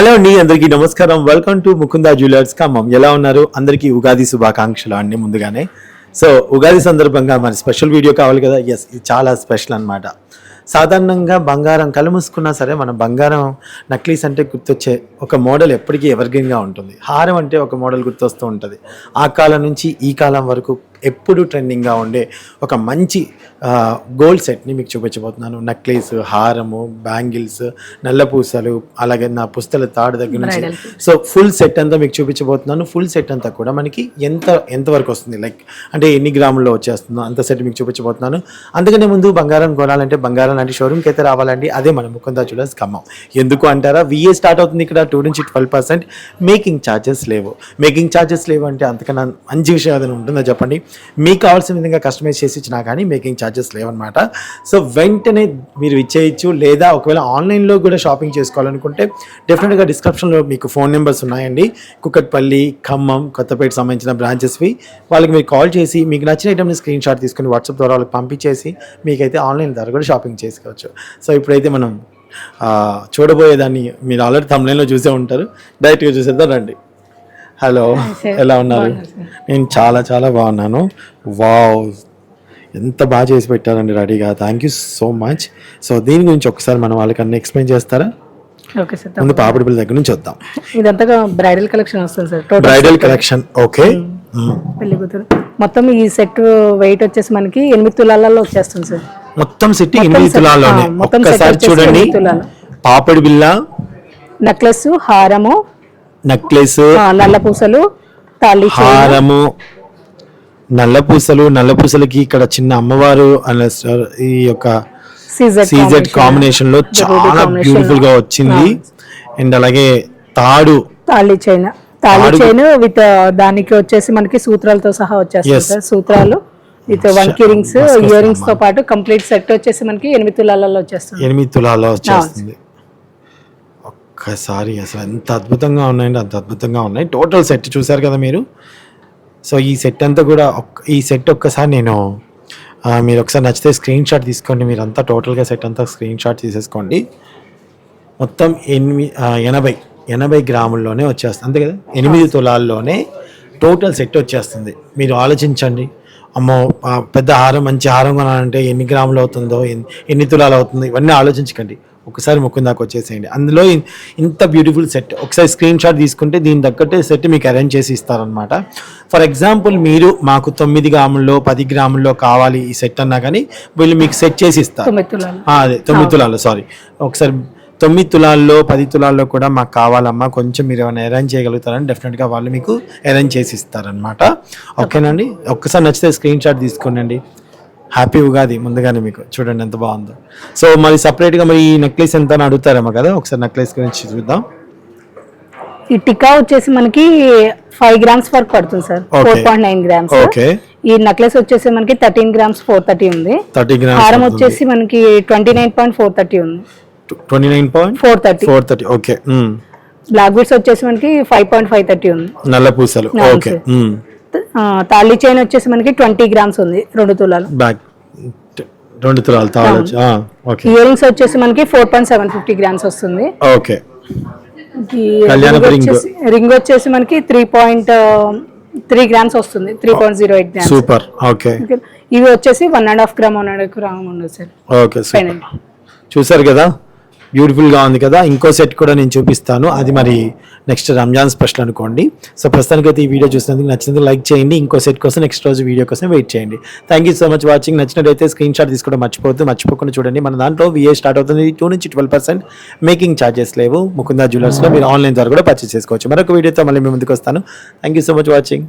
Hello అండి అందరికీ నమస్కారం. Welcome to Mukunda jewellers Khammam ఎలా ఉన్నారు? అందరికీ ఉగాది శుభాకాంక్షలు అండి ముందుగానే. సో ఉగాది సందర్భంగా మరి స్పెషల్ వీడియో కావాలి కదా? ఎస్ ఇది చాలా స్పెషల్ అనమాట సాధారణంగా బంగారం కలుముసుకున్నా సరే మన బంగారం నక్లీస్ అంటే గుర్తొచ్చే ఒక మోడల్ ఎప్పటికీ ఎవర్గ్రీన్గా ఉంటుంది. హారం అంటే ఒక మోడల్ గుర్తొస్తూ ఉంటుంది. ఆ కాలం నుంచి ఈ కాలం వరకు ఎప్పుడు ట్రెండింగ్గా ఉండే ఒక మంచి గోల్డ్ సెట్ని మీకు చూపించబోతున్నాను. నక్లీస్ హారము బ్యాంగిల్స్ నల్లపూసలు అలాగే నా పుస్తల తాడు దగ్గర నుంచి. సో ఫుల్ సెట్ అంతా మీకు చూపించబోతున్నాను. ఫుల్ సెట్ అంతా కూడా మనకి ఎంత ఎంత వరకు వస్తుంది? లైక్ అంటే ఎన్ని గ్రాముల్లో వచ్చేస్తుందో అంత సెట్ మీకు చూపించబోతున్నాను. అందుకనే ముందు బంగారం కొనాలంటే బంగారం లాంటి షోరూమ్కి అయితే రావాలండి. అదే మన ముకుందా జ్యువెలర్స్ ఖమ్మం. ఎందుకు అంటారా? విఏ స్టార్ట్ అవుతుంది ఇక్కడ టూ నుంచి ట్వెల్వ్ పర్సెంట్ మేకింగ్ ఛార్జెస్ లేవు. మేకింగ్ ఛార్జెస్ లేవు అంటే అంతకన్నా మంచి విషయం ఏదైనా ఉంటుందో చెప్పండి? మీకు కావాల్సిన విధంగా కస్టమైజ్ చేసి ఇచ్చినా కానీ మేకింగ్ ఛార్జెస్ లేవన్నమాట. సో వెంటనే మీరు ఇచ్చేయచ్చు లేదా ఒకవేళ ఆన్లైన్లో కూడా షాపింగ్ చేసుకోవాలనుకుంటే డెఫినెట్గా డిస్క్రిప్షన్లో మీకు ఫోన్ నెంబర్స్ ఉన్నాయండి. కుక్కట్పల్లి ఖమ్మం కొత్తపేట సంబంధించిన బ్రాంచెస్వి వాళ్ళకి మీరు కాల్ చేసి మీకు నచ్చిన ఐటమ్ని స్క్రీన్ షాట్ తీసుకుని వాట్సాప్ ద్వారా వాళ్ళకి పంపించేసి మీకైతే ఆన్లైన్ ద్వారా కూడా షాపింగ్ చేసుకోవచ్చు. సో ఇప్పుడైతే మనం చూడబోయేదాన్ని మీరు ఆల్రెడీ తమిళలో చూసే ఉంటారు. డైరెక్ట్గా చూసేద్దాం రండి. హలో. ఎలా ఉన్నారు? నేను చాలా చాలా బాగున్నాను. వావ్ ఎంత బాగా చేసి పెట్టారండి రెడీగా. Thank you so much so దీని గురించి ఒకసారి మనం వాళ్ళకి అన్ని ఎక్స్ప్లెయిన్ చేస్తారా? ఓకే సార్ ముందు పాపిడి బిల్ దగ్గర నుంచి వద్దాం. ఇదంతా బ్రైడల్ కలెక్షన్ వస్తుంది సార్ బ్రైడల్ కలెక్షన్ ఓకే పెళ్ళి కూతురు. మొత్తం ఈ సెట్ వెయిట్ వచ్చేసి మనకి ఎనిమిది తులాలలో వచ్చేస్తుంది సార్. మొత్తం సిటీ ఎనిమిది తులాల్లోనే ఒక్కసారి చూడండి. పాపిడి బిల్ల నెక్లెస్ హారము నెక్లెస్ ఆ, నల్ల పూసలు తాళి హారము నల్ల పూసలు నల్ల పూసలకి ఇక్కడ చిన్న అమ్మవారు అనే ఈ యొక్క సీజెడ్ కాంబినేషన్లో చాలా. బ్యూటిఫుల్గా వచ్చింది. అండ్ అలాగే తాడు. తాళి చైన్. తాళి చైన్ విత్ దానికి వచ్చేసి మనకి సూత్రాలతో సహా వచ్చేస్తుంది Yes. సార్. సూత్రాలు విత్ వన్ రింగ్స్ ఇయర్ రింగ్స్తో పాటు కంప్లీట్ సెట్ వచ్చేసి మనకి ఎనిమిది తులాలలో వచ్చేస్తుంది. ఎనిమిది తులాలో వచ్చేస్తుంది. ఒక్కసారి అసలు ఎంత అద్భుతంగా ఉన్నాయండి అంత అద్భుతంగా ఉన్నాయి. టోటల్ సెట్ చూసారు కదా మీరు? సో ఈ సెట్ అంతా కూడా ఒక్క- ఈ సెట్ ఒక్కసారి నేను మీరు ఒకసారి నచ్చితే స్క్రీన్ షాట్ తీసుకోండి. మీరు అంతా టోటల్గా సెట్ అంతా స్క్రీన్ షాట్ తీసేసుకోండి. మొత్తం ఎనిమిది ఎనభై ఎనభై గ్రాముల్లోనే వచ్చేస్తుంది అంతే కదా? ఎనిమిది తులాల్లోనే టోటల్ సెట్ వచ్చేస్తుంది. మీరు ఆలోచించండి. అమ్మో పెద్ద హారం మంచి హారం కొనాలంటే ఎన్ని గ్రాములు అవుతుందో ఎన్ని ఎన్ని తులాలు అవుతుందో ఇవన్నీ ఆలోచించకండి. ఒకసారి ముక్కు దాకా వచ్చేసేయండి. అందులో ఇంత బ్యూటిఫుల్ సెట్ ఒకసారి స్క్రీన్ షాట్ తీసుకుంటే దీని తగ్గట్టే సెట్ మీకు అరేంజ్ చేసి ఇస్తారనమాట ఫర్ ఎగ్జాంపుల్ మీరు మాకు తొమ్మిది గ్రాముల్లో పది గ్రాముల్లో కావాలి ఈ సెట్ అన్నా కానీ వీళ్ళు మీకు సెట్ చేసి ఇస్తారు. తులాలు. అదే తొమ్మిది తులాల్లో సారీ ఒకసారి తొమ్మిది తులాల్లో పది తులాల్లో కూడా మాకు కావాలమ్మా కొంచెం మీరు ఏమైనా అరేంజ్ చేయగలుగుతారని డెఫినెట్గా వాళ్ళు మీకు అరేంజ్ చేసి ఇస్తారనమాట ఓకేనండి? ఒక్కసారి నచ్చితే స్క్రీన్ షాట్ తీసుకోండి హ్యాపీ ఉగాది ముందుగానే మీకు చూడండి ఎంత బాగుందో. సో మరి సపరేట్గా మరి ఈ నెక్లెస్ ఎంత అని అడుగుతారేమో కదా ఒకసారి నెక్లెస్ గురించి చూద్దాం. ఈ టికా వచ్చేసి మనకి ఫైవ్ గ్రామ్స్ వరకు పడుతుంది sir. Four point nine grams okay ఈ నెక్లెస్ వచ్చేసి మనకి థర్టీన్ గ్రామ్స్ ఫోర్ థర్టీ ఉంది. థర్టీ హారం వచ్చేసి మనకి twenty nine point four thirty ఉంది. Twenty nine point four thirty four thirty okay black beads వచ్చేసి మనకి ఫైవ్ పాయింట్ ఫైవ్ థర్టీ ఉంది. నల్ల పూసలు. ఓకే తాళి చైన్ వచ్చేసి మనకి ట్వంటీ గ్రామ్స్ ఉంది రెండు తులాలు. బ్యాక్ రెండు తులాలు ఓకే. ఇయర్ రింగ్స్ వచ్చేసి మనకి four point seven fifty grams వస్తుంది. ఓకే. రింగ్ వచ్చేసి మనకి త్రీ పాయింట్ త్రీ గ్రామ్స్ వస్తుంది. Three point zero eight grams. Super. Okay. ఇవి వచ్చేసి one and half gram one and gram ఉండదు సార్. ఓకే. చూసారు కదా? బ్యూటిఫుల్గా ఉంది కదా ఇంకో సెట్ కూడా నేను చూపిస్తాను. అది మరి నెక్స్ట్ రంజాన్ స్పెషల్ అనుకోండి. సో ప్రస్తుతానికి అయితే ఈ వీడియో చూసినందుకు నచ్చినందుకు లైక్ చేయండి. ఇంకో సెట్ కోసం నెక్స్ట్ రోజు వీడియో కోసం వెయిట్ చేయండి. Thank you so much watching నచ్చినట్టయితే స్క్రీన్ షాట్ తీసుకోవడం మర్చిపోవద్దు. మర్చిపోకుండా చూడండి. మన దాంట్లో విఏ స్టార్ట్ అవుతుంది. టూ నుంచి ట్వెల్వ్ పర్సెంట్ మేకింగ్ ఛార్జెస్ లేవు. ముకుందా జ్యువెలర్స్లో మీరు ఆన్లైన్ ద్వారా కూడా పర్చేస్ చేసుకోవచ్చు. మరొక వీడియోతో మళ్ళీ మీ ముందుకు వస్తాను. Thank you so much watching